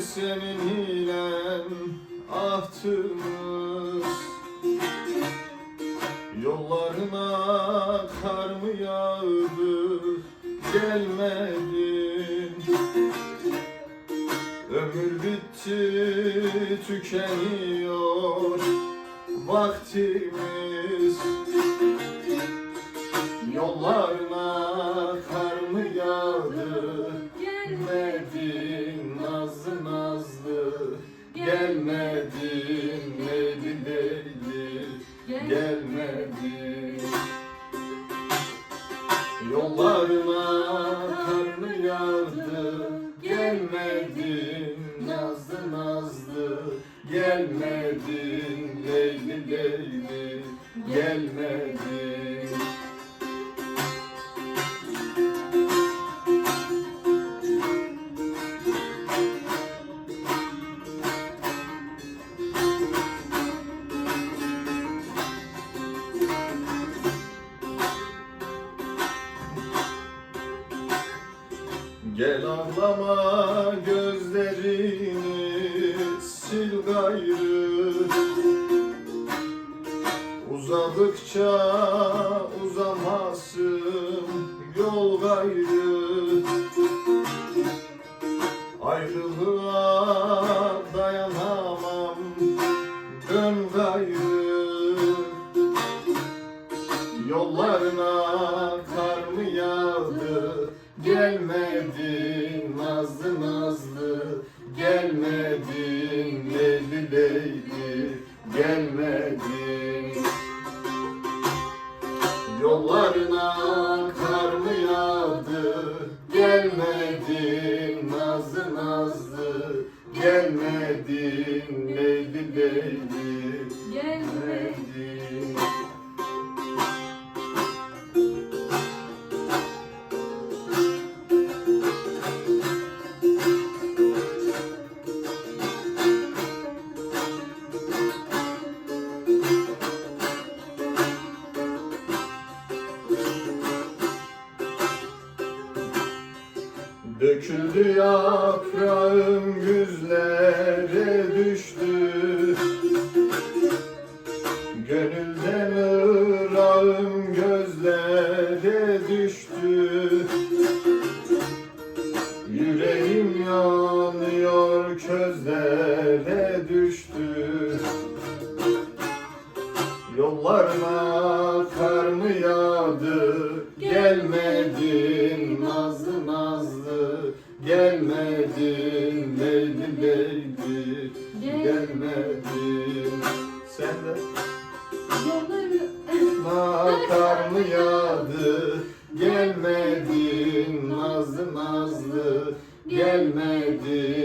senin hilen ahtımız? Yollarına kar mı yağdı gelmedin Ömür bitti tükeniyor vaktimiz. Yollarına kar mı yağdı leyli Gelmedin Yollarına kar mı yağdı Gelmedin nazlı nazlı Gelmedin. Leyli leyli Gelmedin Gel ağlama gözlerini sil gayrı. Uzadıkça uzamasın yol gayrı. Ayrılığa dayanamam dön gayrı. Yollarına Gelmedin nazlı nazlı Gelmedin leyli leyli Gelmedin. Yollarına kar mı yağdı? Gelmedin nazlı nazlı Gelmedin leyli leyli Gelmedin Döküldü yaprağım güzlere düştü. Gönülden ırağım gözlere düştü. Yüreğim yanıyor közlere Dallarına kar mı yağdı? Gelmedin nazlı nazlı. Gelmedin leyli leyli Gelmedin. Sen de. Dallarına kar mı yağdı? Gelmedin nazlı nazlı. Gelmedin